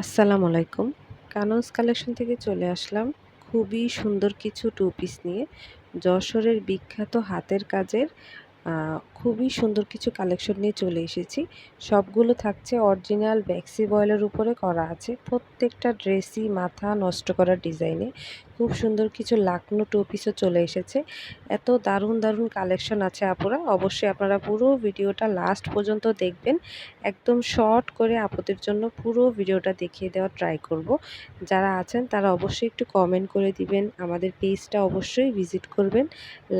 আসসালামু আলাইকুম। কানন্স কালেকশন থেকে চলে আসলাম খুবই সুন্দর কিছু টু পিস নিয়ে। যশোরের বিখ্যাত হাতের কাজের খুবই সুন্দর কিছু কালেকশন নিয়ে চলে এসেছি। সবগুলো থাকছে অরিজিনাল ব্যাক্সি বয়েলের উপরে করা আছে। প্রত্যেকটা ড্রেসই মাথা নষ্ট করার ডিজাইনে খুব সুন্দর কিছু লাকনো টু পিসও চলে এসেছে। এত দারুণ দারুণ কালেকশন আছে আপুরা। অবশ্যই আপনারা পুরো ভিডিওটা লাস্ট পর্যন্ত দেখবেন। একদম শর্ট করে আপুদের জন্য পুরো ভিডিওটা দেখিয়ে দেওয়া ট্রাই করব। যারা আছেন, তারা অবশ্যই একটু কমেন্ট করে দিবেন। আমাদের পেজটা অবশ্যই ভিজিট করবেন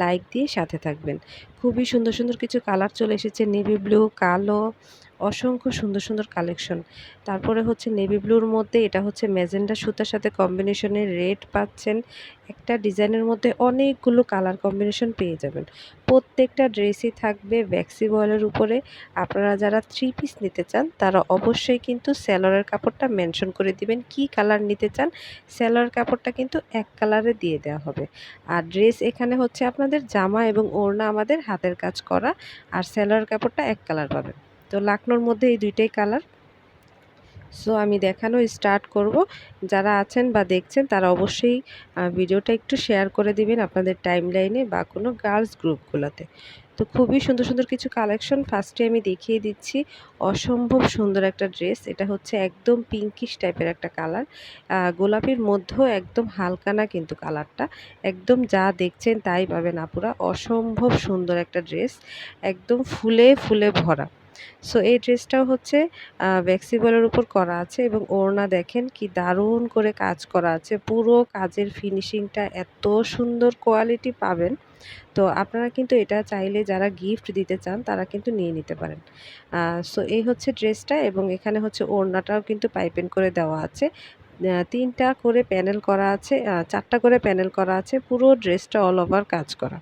লাইক দিয়ে সাথে থাকবেন। খুবই সুন্দর সুন্দর কিছু কালার চলে এসেছে। নেভি ব্লু কালো অসংখ্য সুন্দর সুন্দর কালেকশন তারপরে হচ্ছে নেভি ব্লুর মধ্যে এটা হচ্ছে ম্যাজেন্ডা সুতার সাথে কম্বিনেশনে রেড পাচ্ছেন। একটা ডিজাইনের মধ্যে অনেকগুলো কালার কম্বিনেশন পেয়ে যাবেন। প্রত্যেকটা ড্রেসই থাকবে ভ্যাক্সি বয়েলের উপরে। আপনারা যারা থ্রি পিস নিতে চান, তারা অবশ্যই কিন্তু স্যালোয়ারের কাপড়টা মেনশন করে দিবেন। কি কালার নিতে চান স্যালোয়ার কাপড়টা কিন্তু এক কালারে দিয়ে দেওয়া হবে। আর ড্রেস এখানে হচ্ছে আপনাদের জামা এবং ওড়না আমাদের হাতের কাজ করা। আর স্যালোয়ার কাপড়টা এক কালার পাবেন। তো লাকনোর মধ্যে এই দুইটাই কালার। সো আমি দেখানো স্টার্ট করব। যারা আছেন বা দেখছেন, তারা অবশ্যই ভিডিওটা একটু শেয়ার করে দিবেন আপনাদের টাইম লাইনে বা কোনো গার্লস গ্রুপগুলোতে তো খুবই সুন্দর সুন্দর কিছু কালেকশন ফার্স্টে আমি দেখিয়ে দিচ্ছি। অসম্ভব সুন্দর একটা ড্রেস এটা হচ্ছে একদম পিঙ্কিশ টাইপের একটা কালার গোলাপির মধ্যেও একদম হালকা না কিন্তু কালারটা একদম যা দেখছেন তাই পাবেন আপুরা। অসম্ভব সুন্দর একটা ড্রেস একদম ফুলে ফুলে ভরা। সো এই ড্রেসটাও হচ্ছে ভ্যাক্সিবলের উপর করা আছে এবং ওড়না দেখেন কি দারুণ করে কাজ করা আছে। পুরো কাজের ফিনিশিংটা এত সুন্দর কোয়ালিটি পাবেন। তো আপনারা কিন্তু এটা চাইলে যারা গিফট দিতে চান, তারা কিন্তু নিয়ে নিতে পারেন। সো এই হচ্ছে ড্রেসটা এবং এখানে হচ্ছে ওড়নাটাও কিন্তু পাইপেন করে দেওয়া আছে। তিনটা করে প্যানেল করা আছে চারটা করে প্যানেল করা আছে। পুরো ড্রেসটা অল ওভার কাজ করা।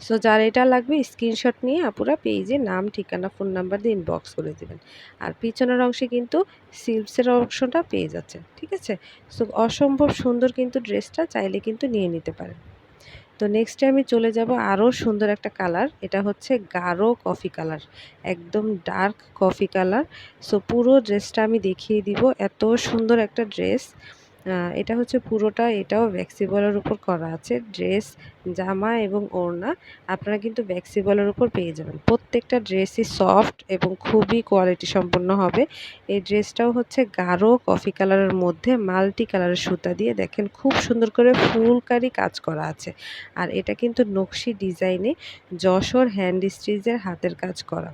সো যার এটা লাগবে স্ক্রিনশট নিয়ে আপুরা পেজে নাম, ঠিকানা ফোন নাম্বার দিয়ে ইনবক্স করে দেবেন। আর পিছনের অংশে কিন্তু সিল্পসের অংশটা পেয়ে যাচ্ছে ঠিক আছে? সো অসম্ভব সুন্দর কিন্তু ড্রেসটা চাইলে কিন্তু নিয়ে নিতে পারেন। তো নেক্সটে আমি চলে যাব আরও সুন্দর একটা কালার এটা হচ্ছে গাঢ় কফি কালার একদম ডার্ক কফি কালার সো পুরো ড্রেসটা আমি দেখিয়ে দিব, এত সুন্দর একটা ড্রেস এটা হচ্ছে পুরোটা, এটাও ভ্যাক্সিবলের উপর করা আছে। ড্রেস জামা এবং ওড়না আপনারা কিন্তু ভ্যাক্সিবলের উপর পেয়ে যাবেন। প্রত্যেকটা ড্রেসই সফট এবং খুবই কোয়ালিটি সম্পন্ন হবে। এই ড্রেসটাও হচ্ছে গাঢ় কফি কালারের মধ্যে মাল্টি কালারের সুতা দিয়ে দেখেন খুব সুন্দর করে ফুলকারি কাজ করা আছে। আর এটা কিন্তু নকশি ডিজাইনে যশোর হ্যান্ড স্টিচের হাতের কাজ করা।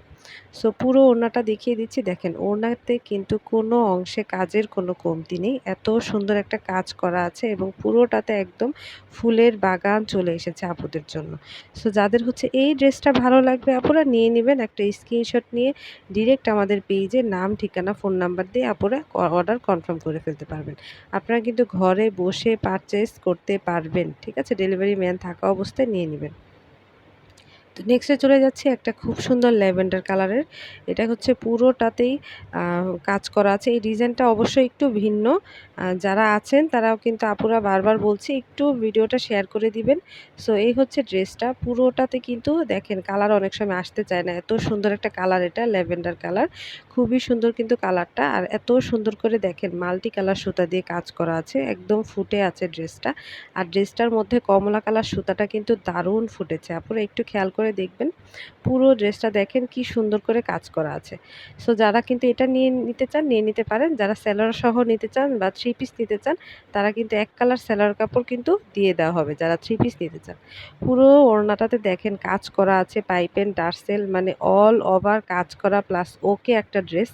সো পুরো ওড়নাটা দেখিয়ে দিচ্ছি। দেখেন, ওড়নাতে কিন্তু কোনো অংশে কাজের কোনো কমতি নেই। এত সুন্দর একটা কাজ করা আছে এবং পুরোটাতে একদম ফুলের বাগান চলে এসেছে আপুদের জন্য। সো যাদের হচ্ছে এই ড্রেসটা ভালো লাগবে, আপুরা নিয়ে নেবেন একটা স্ক্রিনশট নিয়ে ডিরেক্ট আমাদের পেজে নাম, ঠিকানা ফোন নাম্বার দিয়ে আপুরা অর্ডার কনফার্ম করে ফেলতে পারবেন। আপনারা কিন্তু ঘরে বসে পারচেস করতে পারবেন, ঠিক আছে? ডেলিভারি ম্যান থাকা অবস্থায় নিয়ে নেবেন। তো নেক্সটে চলে যাচ্ছে একটা খুব সুন্দর ল্যাভেন্ডার কালারের। এটা হচ্ছে পুরোটাতেই কাজ করা আছে। এই ডিজাইনটা অবশ্যই একটু ভিন্ন। যারা আছেন তারাও কিন্তু আপুরা বারবার বলছি, একটু ভিডিওটা শেয়ার করে দিবেন। সো এই হচ্ছে ড্রেসটা। পুরোটাতে কিন্তু দেখেন কালার অনেক সময় আসতে চায় না। এত সুন্দর একটা কালার এটা, ল্যাভেন্ডার কালার। খুবই সুন্দর কিন্তু কালারটা। আর এত সুন্দর করে দেখেন মাল্টি কালার সুতা দিয়ে কাজ করা আছে, একদম ফুটে আছে ড্রেসটা। আর ড্রেসটার মধ্যে কমলা কালার সুতাটা কিন্তু দারুণ ফুটেছে। আপনারা একটু খেয়াল করে দেখবেন, পুরো ড্রেসটা দেখেন কি সুন্দর করে কাজ করা আছে। সো যারা কিন্তু এটা নিয়ে নিতে চান, নিয়ে নিতে পারেন। যারা স্যালোয়ার সহ নিতে চান বা থ্রি পিস নিতে চান, তারা কিন্তু এক কালার স্যালোয়ার কাপড় কিন্তু দিয়ে দেওয়া হবে যারা থ্রি পিস নিতে চান। পুরো ওড়নাটাতে দেখেন কাজ করা আছে পাইপেন ডার্সেল মানে অল ওভার কাজ করা প্লাস ওকে একটা ড্রেস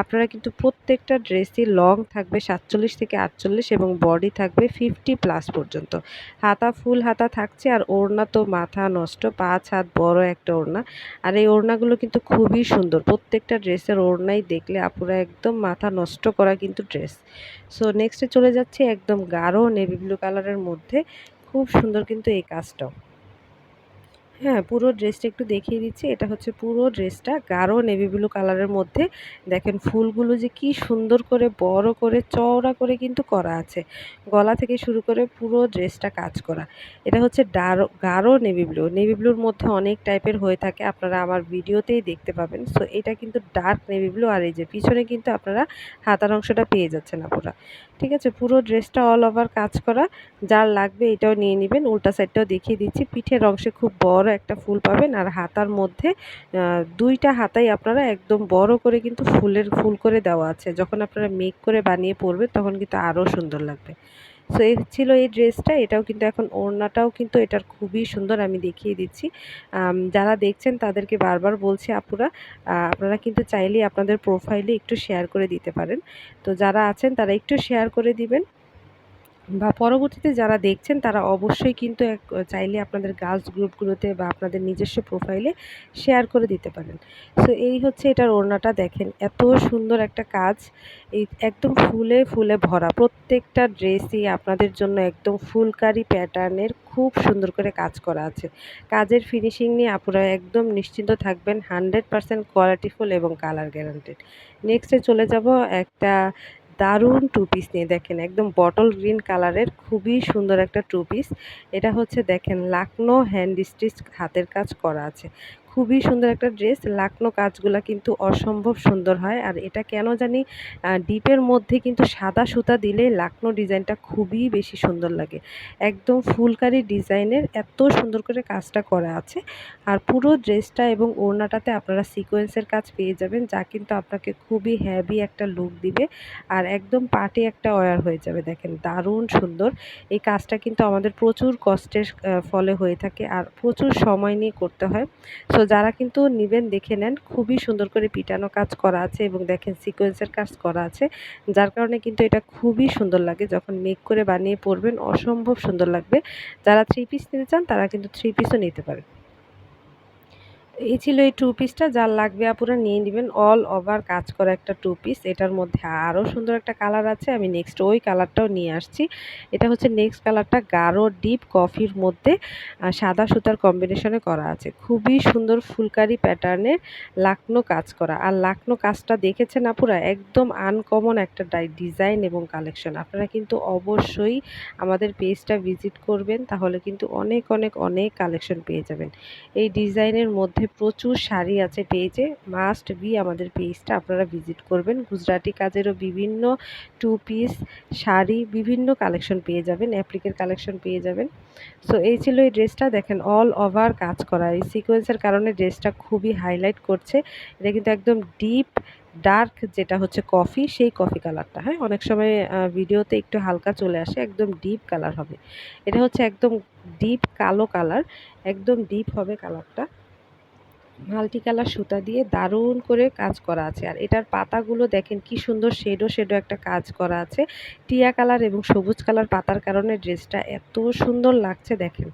আপনারা কিন্তু প্রত্যেকটা ড্রেসই লং থাকবে সাতচল্লিশ থেকে আটচল্লিশ এবং বডি থাকবে ফিফটি প্লাস পর্যন্ত। হাতা ফুল হাতা থাকছে আর ওড়না তো মাথা নষ্ট, পাঁচ হাত বড় একটা ওড়না। আর এই ওড়নাগুলো কিন্তু খুবই সুন্দর, প্রত্যেকটা ড্রেসের ওড়নাই দেখলে আপুরা একদম মাথা নষ্ট করা কিন্তু ড্রেস সো নেক্সটে চলে যাচ্ছে একদম গাঢ় নেভি ব্লু কালারের মধ্যে, খুব সুন্দর কিন্তু এই কাজটাও। হ্যাঁ, পুরো ড্রেসটা একটু দেখিয়ে দিচ্ছি। এটা হচ্ছে পুরো ড্রেসটা গাঢ় নেভি ব্লু কালারের মধ্যে দেখেন ফুলগুলো যে কি সুন্দর করে বড় করে চওড়া করে কিন্তু করা আছে। গলা থেকে শুরু করে পুরো ড্রেসটা কাজ করা। এটা হচ্ছে ডারো গাঢ় নেভি ব্লু। নেভি ব্লুর মধ্যে অনেক টাইপের হয়ে থাকে আপনারা আমার ভিডিওতেই দেখতে পাবেন। সো এটা কিন্তু ডার্ক নেভি ব্লু আর এই যে পিছনে কিন্তু আপনারা হাতার অংশটা পেয়ে যাচ্ছেন আপনারা ঠিক আছে? পুরো ড্রেসটা অল ওভার কাজ করা। যার লাগবে এটাও নিয়ে নিবেন। উল্টা সাইডটাও দেখিয়ে দিচ্ছি। পিঠের অংশে খুব বড় একটা ফুল পাবেন আর হাতার মধ্যে দুইটা হাতাই আপনারা একদম বড় করে কিন্তু ফুলের, ফুল করে দেওয়া আছে। যখন আপনারা মেক করে বানিয়ে পরবেন তখন কিন্তু আরও সুন্দর লাগবে। সো এই ছিল এই ড্রেসটা, এটাও কিন্তু এখন ওড়নাটাও কিন্তু এটার খুবই সুন্দর আমি দেখিয়ে দিচ্ছি। যারা দেখছেন তাদেরকে বারবার বলছি আপুরা আপনারা কিন্তু চাইলেই আপনাদের প্রোফাইলে একটু শেয়ার করে দিতে পারেন। তো যারা আছেন তারা একটু শেয়ার করে দিবেন। বা পরবর্তীতে যারা দেখছেন, তারা অবশ্যই কিন্তু এক, চাইলে আপনাদের গার্লস গ্রুপগুলোতে বা আপনাদের নিজস্ব প্রোফাইলে শেয়ার করে দিতে পারেন। সো এই হচ্ছে এটার ওড়নাটা দেখেন, এত সুন্দর একটা কাজ। এই একদম ফুলে ফুলে ভরা, প্রত্যেকটা ড্রেসই আপনাদের জন্য একদম ফুলকারি প্যাটার্নের খুব সুন্দর করে কাজ করা আছে। কাজের ফিনিশিং নিয়ে আপনারা একদম নিশ্চিন্ত থাকবেন হান্ড্রেড পারসেন্ট কোয়ালিটিফুল এবং কালার গ্যারান্টেড নেক্সটে চলে যাব একটা দারুণ টু পিস নিয়ে দেখেন, একদম বটল গ্রিন কালারের খুবই সুন্দর একটা টু পিস এটা হচ্ছে দেখেন লাকনো হ্যান্ড স্টিচ হাতের কাজ করা আছে। খুবই সুন্দর একটা ড্রেস। লাকনো কাজগুলো কিন্তু অসম্ভব সুন্দর হয়। আর এটা কেন জানি ডিপের মধ্যে কিন্তু সাদা সুতা দিলে লাকনো ডিজাইনটা খুবই বেশি সুন্দর লাগে। একদম ফুলকারি ডিজাইনের এত সুন্দর করে কাজটা করা আছে। আর পুরো ড্রেসটা এবং ওড়নাটাতে আপনারা সিকোয়েন্সের কাজ পেয়ে যাবেন, যা কিন্তু আপনাকে খুবই হ্যাভি একটা লুক দিবে। আর একদম পাটে একটা ওয়ার হয়ে যাবে, দেখেন দারুণ সুন্দর। এই কাজটা কিন্তু আমাদের প্রচুর কষ্টের ফলে হয়ে থাকে। আর প্রচুর সময় নিয়ে করতে হয়। সো যারা কিন্তু নেবেন, দেখে নেন। খুবই সুন্দর করে পিটানো কাজ করা আছে এবং দেখেন সিকোয়েন্সের কাজ করা আছে, যার কারণে কিন্তু এটা খুবই সুন্দর লাগে। যখন মেক করে বানিয়ে পরবেন, অসম্ভব সুন্দর লাগবে। যারা থ্রি পিস নিতে চান, তারা কিন্তু থ্রি পিসও নিতে পারেন। এই ছিল এই টু পিসটা যার লাগবে আপুরা নিয়ে নেবেন। অল ওভার কাজ করা একটা টু পিস এটার মধ্যে আরও সুন্দর একটা কালার আছে। আমি নেক্সট ওই কালারটাও নিয়ে আসছি। এটা হচ্ছে নেক্সট কালারটা গাঢ় ডিপ কফির মধ্যে সাদা সুতার কম্বিনেশনে করা আছে। খুবই সুন্দর ফুলকারি প্যাটার্নের লাকনো কাজ করা। আর লাকনো কাজটা দেখেছেন আপুরা? একদম আনকমন একটা ডিজাইন এবং কালেকশন আপনারা কিন্তু অবশ্যই আমাদের পেজটা ভিজিট করবেন, তাহলে কিন্তু অনেক অনেক অনেক কালেকশন পেয়ে যাবেন। এই ডিজাইনের মধ্যে প্রচুর শাড়ি আছে পেজে। মাস্ট বি আমাদের পেজটা আপনারা ভিজিট করবেন। গুজরাটি কাজেরও বিভিন্ন টু পিস শাড়ি, বিভিন্ন কালেকশন পেয়ে যাবেন অ্যাপ্লিকের কালেকশন পেয়ে যাবেন। সো এই ছিল এই ড্রেসটা। দেখেন অল ওভার কাজ করা। এই সিকোয়েন্সের কারণে ড্রেসটা খুবই হাইলাইট করছে। এটা কিন্তু একদম ডিপ ডার্ক যেটা হচ্ছে কফি সেই কফি কালারটা হ্যাঁ অনেক সময় ভিডিওতে একটু হালকা চলে আসে, একদম ডিপ কালার হবে। এটা হচ্ছে একদম ডিপ কালো কালার একদম ডিপ হবে কালারটা মাল্টি কালার সুতা দিয়ে দারুণ করে কাজ করা আছে। আর এটার পাতাগুলো দেখেন কি সুন্দর শেডো শেডো একটা কাজ করা আছে। টিয়া কালার এবং সবুজ কালার পাতার কারণে ড্রেসটা এত সুন্দর লাগছে দেখেন।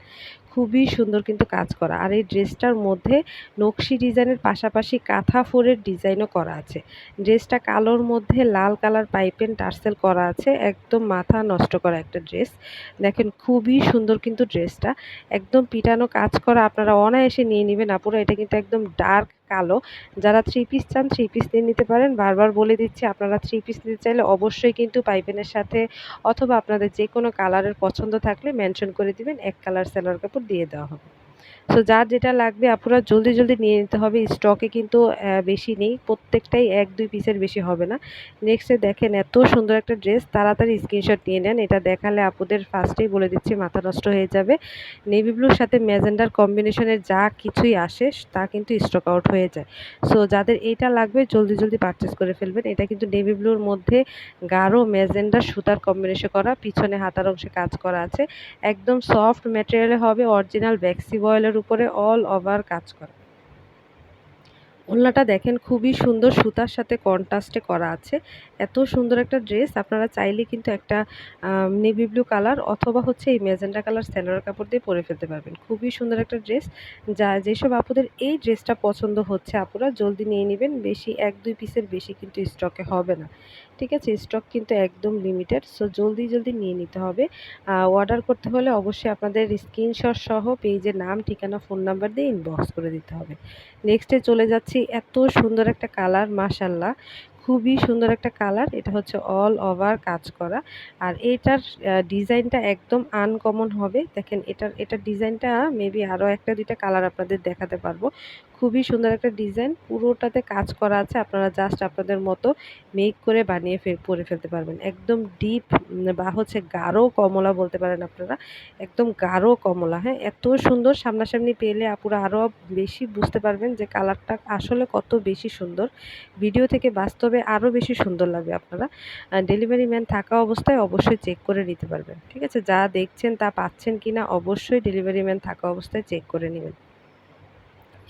খুবই সুন্দর কিন্তু কাজ করা। আর এই ড্রেসটার মধ্যে নকশি ডিজাইনের পাশাপাশি কাঁথা ফোরের ডিজাইনও করা আছে। ড্রেসটা কালোর মধ্যে লাল কালার পাইপেন টার্সেল করা আছে। একদম মাথা নষ্ট করা একটা ড্রেস। দেখেন খুবই সুন্দর কিন্তু ড্রেসটা। একদম পিটানো কাজ করা আপনারা অনায়াসে নিয়ে নেবেন। আপুরা, এটা কিন্তু একদম ডার্ক কালো। যারা থ্রি পিস চান থ্রি পিস নিয়ে নিতে পারেন। বারবার বলে দিচ্ছি, আপনারা থ্রি পিস নিতে চাইলে অবশ্যই কিন্তু পাইপেনের সাথে অথবা আপনাদের যে কোনো কালারের পছন্দ থাকলে মেনশন করে দিবেন, এক কালার সেলার কাপড় দিয়ে দেওয়া হবে। সো যার যেটা লাগবে আপনারা জলদি জলদি নিয়ে নিতে হবে। স্টকে কিন্তু বেশি নেই। প্রত্যেকটাই এক, দুই পিসের বেশি হবে না। নেক্সটে দেখেন, এত সুন্দর একটা ড্রেস তাড়াতাড়ি স্ক্রিনশট নিয়ে নেন। এটা দেখালে আপুদের ফার্স্টেই বলে দিচ্ছি, মাথা নষ্ট হয়ে যাবে। নেভি ব্লুর সাথে ম্যাজেন্ডার কম্বিনেশনের যা কিছুই আসে, তা কিন্তু স্টক আউট হয়ে যায়। সো যাদের এটা লাগবে, জলদি জলদি পারচেস করে ফেলবেন। এটা কিন্তু নেভি ব্লুর মধ্যে গাঢ় ম্যাজেন্ডার সুতার কম্বিনেশন করা। পিছনে হাতার অংশে কাজ করা আছে। একদম সফট ম্যাটেরিয়ালে হবে অরিজিনাল ব্যাক্সি বয়েলের উপরে অল ওভার কাজ করা। ওড়নাটা দেখেন খুবই সুন্দর সুতার সাথে কন্ট্রাস্টে করা আছে। এত সুন্দর একটা ড্রেস আপনারা চাইলে কিন্তু একটা নেভি ব্লু কালার অথবা হচ্ছে এই ম্যাজেন্ডা কালার স্যালোয়ার কাপড় দিয়ে পরে ফেলতে পারবেন। খুবই সুন্দর একটা ড্রেস যা, যেসব আপুদের এই ড্রেসটা পছন্দ হচ্ছে আপুরা, জলদি নিয়ে নেবেন। বেশি, এক দুই পিসের বেশি কিন্তু স্টকে হবে না। ঠিক আছে স্টক কিন্তু একদম লিমিটেড সো জলদি জলদি নিয়ে নিতে হবে। অর্ডার করতে হলে অবশ্যই আপনাদের স্ক্রিনশট সহ পেজের নাম, ঠিকানা ফোন নাম্বার দিয়ে ইনবক্স করে দিতে হবে। নেক্সটে চলে যাচ্ছি, এত সুন্দর একটা কালার মাশাল্লাহ খুবই সুন্দর একটা কালার এটা হচ্ছে অল ওভার কাজ করা। আর এটার ডিজাইনটা একদম আনকমন হবে। দেখেন, এটার এটার ডিজাইনটা মেবি আরও একটা, দুইটা কালার আপনাদের দেখাতে পারব। খুবই সুন্দর একটা ডিজাইন। পুরোটাতে কাজ করা আছে, আপনারা জাস্ট আপনাদের মতো মেক করে বানিয়ে পরে ফেলতে পারবেন। একদম ডিপ বা হচ্ছে গাঢ় কমলা বলতে পারেন আপনারা। একদম গাঢ় কমলা হ্যাঁ? এত সুন্দর সামনাসামনি পেলে আপুরা আরও বেশি বুঝতে পারবেন যে কালারটা আসলে কত বেশি সুন্দর। ভিডিও থেকে বাস্তবে আরও বেশি সুন্দর লাগবে আপনারা। ডেলিভারি ম্যান থাকা অবস্থায় অবশ্যই চেক করে নিতে পারবেন। ঠিক আছে? যা দেখছেন তা পাচ্ছেন কিনা অবশ্যই ডেলিভারি ম্যান থাকা অবস্থায় চেক করে নেবেন।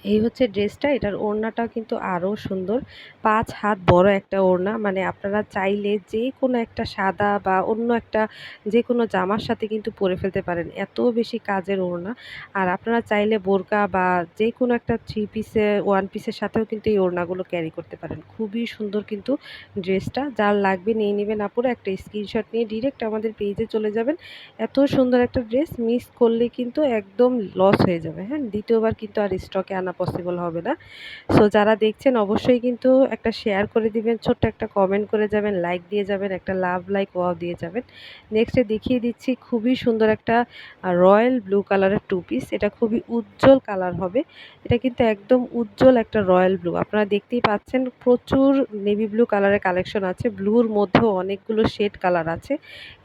এই হচ্ছে ড্রেসটা, এটার ওড়নাটা কিন্তু আরও সুন্দর। পাঁচ হাত বড় একটা ওড়না মানে আপনারা চাইলে যে কোনো একটা সাদা বা অন্য একটা যে কোনো জামার সাথে কিন্তু পরে ফেলতে পারেন। এত বেশি কাজের ওড়না। আর আপনারা চাইলে বোরকা বা যে কোনো একটা থ্রি পিসে ওয়ান পিসের সাথেও কিন্তু এই ওড়নাগুলো ক্যারি করতে পারেন। খুবই সুন্দর কিন্তু ড্রেসটা। যার লাগবে নিয়ে নেবেন আপুরা, একটা স্ক্রিনশট নিয়ে ডিরেক্ট আমাদের পেজে চলে যাবেন। এত সুন্দর একটা ড্রেস মিস করলে কিন্তু একদম লস হয়ে যাবে। হ্যাঁ দ্বিতীয়বার কিন্তু আর স্টকে আনা পসিবল হবে না। সো যারা দেখছেন, অবশ্যই কিন্তু একটা শেয়ার করে দিবেন, ছোট্ট একটা কমেন্ট করে যাবেন লাইক দিয়ে যাবেন, একটা লাভ লাইক ওয়াও দিয়ে যাবেন। নেক্সটে দেখিয়ে দিচ্ছি খুবই সুন্দর একটা রয়্যাল ব্লু কালারের টু পিস এটা খুবই উজ্জ্বল কালার হবে। এটা কিন্তু একদম উজ্জ্বল একটা রয়্যাল ব্লু আপনারা দেখতেই পাচ্ছেন প্রচুর নেভি ব্লু কালারের কালেকশন আছে। ব্লুর মধ্যেও অনেকগুলো শেড কালার আছে।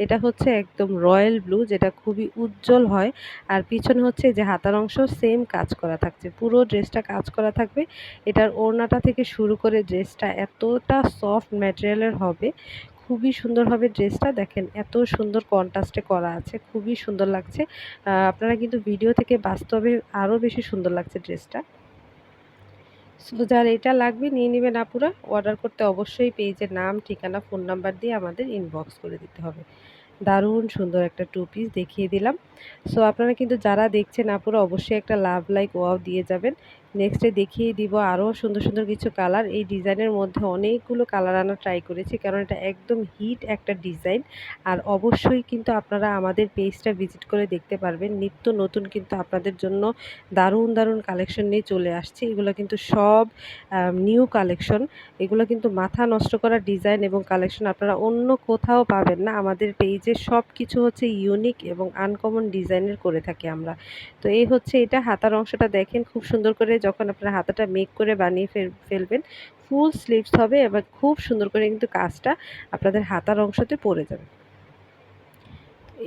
এটা হচ্ছে একদম রয়্যাল ব্লু যেটা খুবই উজ্জ্বল হয়। আর পিছনে হচ্ছে যে হাতার অংশ সেম কাজ করা থাকছে। পুরো ড্রেসটা কাজ করা থাকবে। এটার ওড়নাটা থেকে শুরু করে ড্রেসটা এতটা সফট ম্যাটেরিয়ালের হবে, খুবই সুন্দর হবে ড্রেসটা দেখেন, এত সুন্দর কন্ট্রাস্টে করা আছে, খুবই সুন্দর লাগছে। আপনারা কিন্তু ভিডিও থেকে বাস্তবে আরও বেশি সুন্দর লাগছে ড্রেসটা সো যার এটা লাগবে নিয়ে নেবেন আপুরা। অর্ডার করতে অবশ্যই পেজের নাম, ঠিকানা ফোন নাম্বার দিয়ে আমাদের ইনবক্স করে দিতে হবে। দারুণ সুন্দর একটা টু পিস দেখিয়ে দিলাম। সো আপনারা কিন্তু যারা দেখছেন আপুরা অবশ্যই একটা লাভ লাইক ওয়াও দিয়ে যাবেন। নেক্সটে দেখিয়ে দিব আরও সুন্দর সুন্দর কিছু কালার এই ডিজাইনের মধ্যে অনেকগুলো কালার আনা ট্রাই করেছি, কারণ এটা একদম হিট একটা ডিজাইন আর অবশ্যই কিন্তু আপনারা আমাদের পেজটা ভিজিট করে দেখতে পারবেন। নিত্য নতুন কিন্তু আপনাদের জন্য দারুণ দারুণ কালেকশন নিয়ে চলে আসছে। এগুলো কিন্তু সব নিউ কালেকশন এগুলো কিন্তু মাথা নষ্ট করা ডিজাইন এবং কালেকশন আপনারা অন্য কোথাও পাবেন না। আমাদের পেজে সব কিছু হচ্ছে ইউনিক এবং আনকমন ডিজাইনের করে থাকি আমরা। তো এই হচ্ছে এটা, হাতার অংশটা দেখেন, খুব সুন্দর করে যখন আপনারা হাতাটা মেক করে বানিয়ে ফেলবেন ফুল স্লিভস হবে এবং খুব সুন্দর করে কিন্তু কাজটা আপনাদের হাতার অংশতে পড়ে যাবে।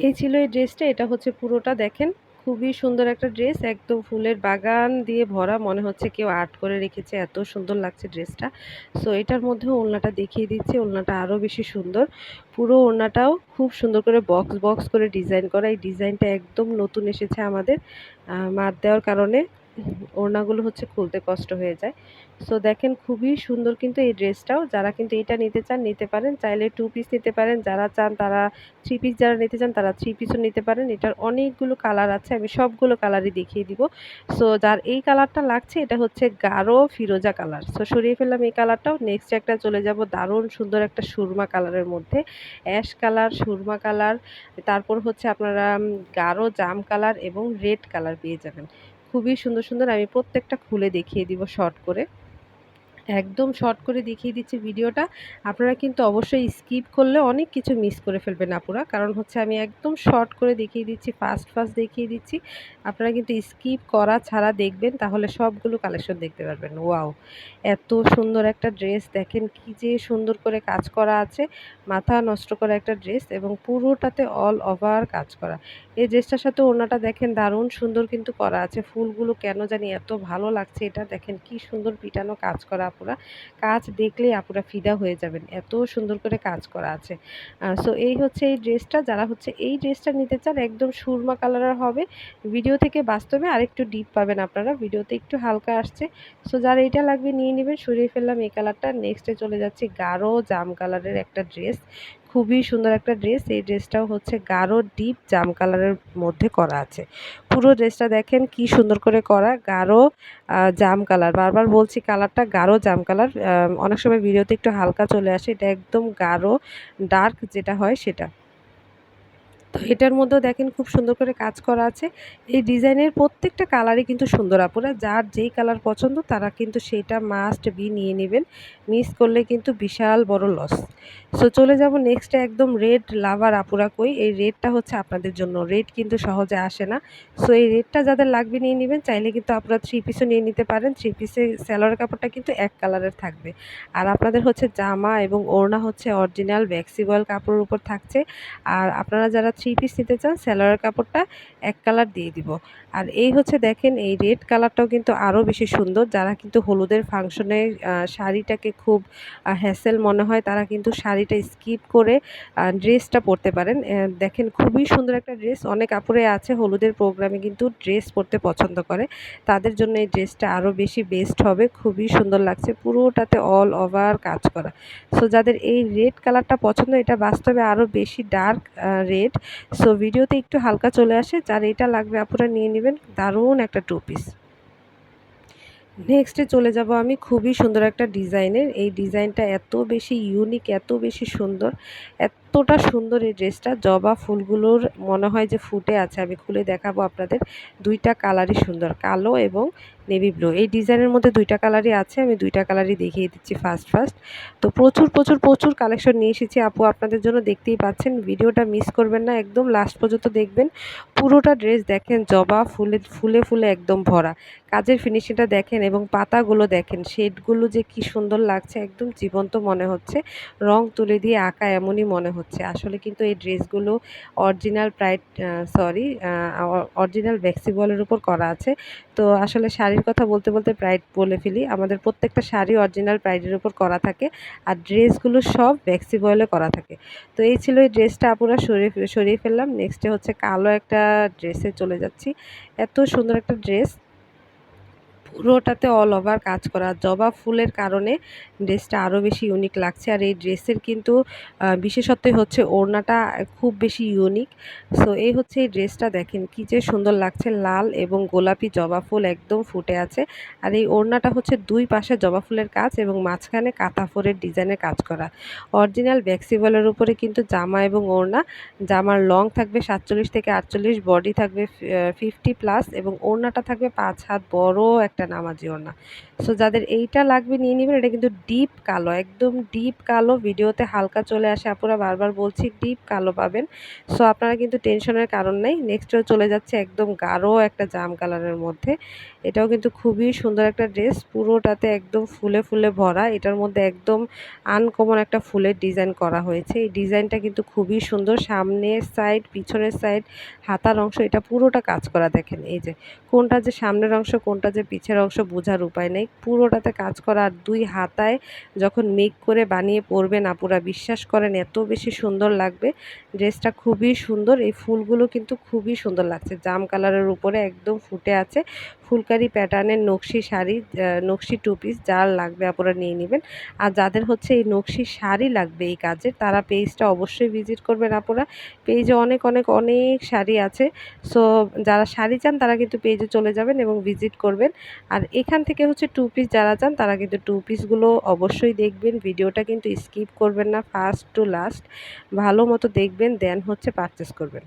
এই ছিল এই ড্রেসটা, এটা হচ্ছে পুরোটা দেখেন, খুবই সুন্দর একটা ড্রেস, একদম ফুলের বাগান দিয়ে ভরা, মনে হচ্ছে কেউ আর্ট করে রেখেছে, এত সুন্দর লাগছে ড্রেসটা। সো এটার মধ্যে ওড়নাটা দেখিয়ে দিচ্ছে, ওড়নাটা আরও বেশি সুন্দর। পুরো ওড়নাটাও খুব সুন্দর করে বক্স বক্স করে ডিজাইন করা, এই ডিজাইনটা একদম নতুন এসেছে আমাদের মার দেওয়ার কারণে। ওড়নাগুলো হচ্ছে খুলতে কষ্ট হয়ে যায়। সো দেখেন খুবই সুন্দর কিন্তু এই ড্রেসটাও। যারা কিন্তু এটা নিতে চান, নিতে পারেন। চাইলে টু পিস নিতে পারেন। যারা চান তারা থ্রি পিস যারা নিতে চান তারা থ্রি পিসও নিতে পারেন। এটার অনেকগুলো কালার আছে। আমি সবগুলো কালারই দেখিয়ে দিব। সো যার এই কালারটা লাগছে, এটা হচ্ছে গাঢ় ফিরোজা কালার সো সরিয়ে ফেললাম এই কালারটাও নেক্সট একটা চলে যাব দারুণ সুন্দর একটা সুরমা কালারের মধ্যে। অ্যাশ কালার সুরমা কালার তারপর হচ্ছে আপনারা গাঢ় জাম কালার এবং রেড কালার পেয়ে যাবেন। খুবই সুন্দর সুন্দর। আমি প্রত্যেকটা খুলে দেখিয়ে দিব শর্ট করে। একদম শর্ট করে দেখিয়ে দিচ্ছি ভিডিওটা। আপনারা কিন্তু অবশ্যই স্কিপ করলে অনেক কিছু মিস করে ফেলবেন আপুরা। কারণ হচ্ছে আমি একদম শর্ট করে দেখিয়ে দিচ্ছি, ফাস্ট ফাস্ট দেখিয়ে দিচ্ছি। আপনারা কিন্তু স্কিপ করা ছাড়া দেখবেন, তাহলে সবগুলো কালেকশন দেখতে পারবেন। ওয়াও! এত সুন্দর একটা ড্রেস, দেখেন কি যে সুন্দর করে কাজ করা আছে। মাথা নষ্ট করা একটা ড্রেস এবং পুরোটাতে অল ওভার কাজ করা। এই ড্রেসটার সাথে ওড়নাটা দেখেন দারুণ সুন্দর কিন্তু করা আছে। ফুলগুলো কেন জানি এত ভালো লাগছে, এটা দেখেন কি সুন্দর পিটানো কাজ করা আপুরা। কাজ দেখলেই আপুরা ফিদা হয়ে যাবেন। এত সুন্দর করে কাজ করা আছে। সো এই হচ্ছে এই ড্রেসটা যারা হচ্ছে এই ড্রেসটা নিতে চান, একদম সুরমা কালারের হবে। ভিডিও থেকে বাস্তবে আরেকটু ডিপ পাবেন আপনারা। ভিডিওতে একটু হালকা আসছে। সো যারা এটা লাগবে নিয়ে নেবেন, সরিয়ে ফেললাম এই কালারটা নেক্সটে চলে যাচ্ছে গাঢ় জাম কালারের একটা ড্রেস খুবই সুন্দর একটা ড্রেস এই ড্রেসটাও হচ্ছে গাঢ় ডিপ জাম কালারের মধ্যে করা আছে। পুরো ড্রেসটা দেখেন কি সুন্দর করে করা, গাঢ় জাম কালার বারবার বলছি কালারটা গাঢ়, জাম কালার অনেক সময় ভিডিওতে একটু হালকা চলে আসে। এটা একদম গাঢ় ডার্ক যেটা হয় সেটা। তো এটার মধ্যেও দেখেন খুব সুন্দর করে কাজ করা আছে। এই ডিজাইনের প্রত্যেকটা কালারই কিন্তু সুন্দর আপুরা। যার যেই কালার পছন্দ, তারা কিন্তু সেটা মাস্ট বি নিয়ে নেবেন। মিস করলে কিন্তু বিশাল বড় লস সো চলে যাব নেক্সট একদম রেড লাভার আপুরা কই। এই রেডটা হচ্ছে আপনাদের জন্য। রেড কিন্তু সহজে আসে না। সো এই রেডটা যাদের লাগবে নিয়ে নেবেন, চাইলে কিন্তু আপনারা থ্রি পিসও নিয়ে নিতে পারেন। থ্রি পিসে স্যালোয়ার কাপড়টা কিন্তু এক কালারের থাকবে। আর আপনাদের হচ্ছে জামা এবং ওড়না হচ্ছে অরিজিনাল ভ্যাক্সিবল কাপড়ের উপর থাকছে। আর আপনারা যারা পিস নিতে চান স্যালোয়ার কাপড়টা এক কালার দিয়ে দিব। আর এই হচ্ছে দেখেন, এই রেড কালারটাও কিন্তু আরও বেশি সুন্দর। যারা কিন্তু হলুদের ফাংশনে শাড়িটাকে খুব হ্যাসেল মনে হয়, তারা কিন্তু শাড়িটা স্কিপ করে ড্রেসটা পরতে পারেন। দেখেন খুবই সুন্দর একটা ড্রেস অনেক আপুরে আছে, হলুদের প্রোগ্রামে কিন্তু ড্রেস পরতে পছন্দ করে। তাদের জন্য এই ড্রেসটা আরও বেশি বেস্ট হবে। খুবই সুন্দর লাগছে, পুরোটাতে অল ওভার কাজ করা। সো যাদের এই রেড কালারটা পছন্দ, এটা বাস্তবে আরও বেশি ডার্ক রেড সো ভিডিওতে একটু হালকা চলে আসে, যার এটা লাগবে আপনারা নিয়ে নেবেন, দারুণ একটা টু পিস নেক্সটে চলে যাব আমি খুবই সুন্দর একটা ডিজাইনের এই ডিজাইনটা এত বেশি ইউনিক এত বেশি সুন্দর এতটা সুন্দর এই ড্রেসটা। জবা ফুলগুলোর মনে হয় যে ফুটে আছে। আমি খুলে দেখাবো আপনাদের। দুইটা কালারই সুন্দর। কালো এবং নেভি ব্লু। এই ডিজাইনের মধ্যে দুইটা কালারই আছে। আমি দুইটা কালারই দেখিয়ে দিচ্ছি ফার্স্ট ফার্স্ট তো প্রচুর প্রচুর প্রচুর কালেকশন নিয়ে এসেছি। আপু, আপনাদের জন্য দেখতেই পাচ্ছেন। ভিডিওটা মিস করবেন না। একদম লাস্ট পর্যন্ত দেখবেন। পুরোটা ড্রেস দেখেন, জবা ফুলে ফুলে ফুলে একদম ভরা। কাজের ফিনিশিংটা দেখেন এবং পাতাগুলো দেখেন। শেডগুলো যে কি সুন্দর লাগছে। একদম জীবন্ত মনে হচ্ছে। রং তুলে দিয়ে আঁকা এমনই মনে হচ্ছে। আসলে কিন্তু এই ড্রেসগুলো অরিজিনাল প্রাইড সরি অরিজিনাল ভ্যাক্সিবলের উপর করা আছে। তো আসলে শাড়ির কথা বলতে বলতে প্রাইড বলে ফেলি, আমাদের প্রত্যেকটা শাড়ি অরিজিনাল প্রাইডের উপর করা থাকে আর ড্রেসগুলো সব ভ্যাক্সিবলে করা থাকে। তো এই ছিল এই ড্রেসটা আপুরা সরিয়ে সরিয়ে ফেললাম। নেক্সটে হচ্ছে কালো একটা ড্রেসে চলে যাচ্ছি। এত সুন্দর একটা ড্রেস। পুরোটাতে অল ওভার কাজ করা। জবা ফুলের কারণে ড্রেসটা আরও বেশি ইউনিক লাগছে। আর এই ড্রেসের কিন্তু বিশেষত্বই হচ্ছে ওড়নাটা খুব বেশি ইউনিক সো এই হচ্ছে এই ড্রেসটা দেখেন কি যে সুন্দর লাগছে। লাল এবং গোলাপি জবা ফুল একদম ফুটে আছে। আর এই ওড়নাটা হচ্ছে দুই পাশে জবা ফুলের কাজ এবং মাঝখানে কাঁথাফোরের ডিজাইনের কাজ করা। অরিজিনাল ভ্যাক্সিবলের উপরে কিন্তু জামা এবং ওড়না। জামার লং থাকবে সাতচল্লিশ থেকে আটচল্লিশ বডি থাকবে ফিফটি প্লাস এবং ওড়নাটা থাকবে পাঁচ হাত বড় একটা নামাজি ওড়না সো যাদের এইটা লাগবে নিয়ে নেবেন, এটা কিন্তু ডিপ কালো, একদম ডিপ কালো ভিডিওতে হালকা চলে আসে। আপনারা বারবার বলছি, ডিপ কালো পাবেন। সো আপনারা কিন্তু টেনশনের কারণ নেই। নেক্সটও চলে যাচ্ছে একদম গাঢ় একটা জাম কালারের মধ্যে। এটাও কিন্তু খুবই সুন্দর একটা ড্রেস, পুরোটাতে একদম ফুলে ফুলে ভরা। এটার মধ্যে একদম আনকমন একটা ফুলের ডিজাইন করা হয়েছে। এই ডিজাইনটা কিন্তু খুবই সুন্দর। সামনের সাইড, পিছনের সাইড, হাতার অংশ, এটা পুরোটা কাজ করা দেখেন। এই যে, কোনটা যে সামনের অংশ, কোনটা যে পিছের অংশ বোঝার উপায় নেই। পুরোটাতে কাজ করা আর দুই হাতায় যখন মেক করে বানিয়ে পরবেন, আপুরা বিশ্বাস করেন এত বেশি সুন্দর লাগবে। ড্রেসটা খুবই সুন্দর, এই ফুলগুলো কিন্তু খুবই সুন্দর লাগছে। জাম কালারের উপরে একদম ফুটে আছে। ফুলকারি প্যাটার্নের নকশি শাড়ি নকশি টু পিস যার লাগবে আপনারা নিয়ে নেবেন। আর যাদের হচ্ছে এই নকশি শাড়ি লাগবে এই কাজের, তারা পেজটা অবশ্যই ভিজিট করবেন আপনারা। পেজে অনেক অনেক অনেক শাড়ি আছে। সো যারা শাড়ি চান, তারা কিন্তু পেজে চলে যাবেন এবং ভিজিট করবেন। আর এখান থেকে হচ্ছে টু পিস যারা চান, তারা কিন্তু টু পিসগুলো অবশ্যই দেখবেন। ভিডিওটা কিন্তু স্কিপ করবেন না ফার্স্ট টু লাস্ট ভালো মতো দেখবেন দেন হচ্ছে পারচেস করবেন।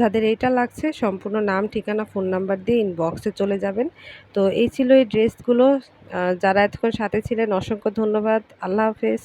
যাদের এইটা লাগছে, সম্পূর্ণ নাম, ঠিকানা, ফোন নাম্বার দিয়ে ইনবক্সে চলে যাবেন। তো এই ছিল এই ড্রেসগুলো। যারা এতক্ষণ সাথে ছিলেন, অসংখ্য ধন্যবাদ। আল্লাহ হাফেজ।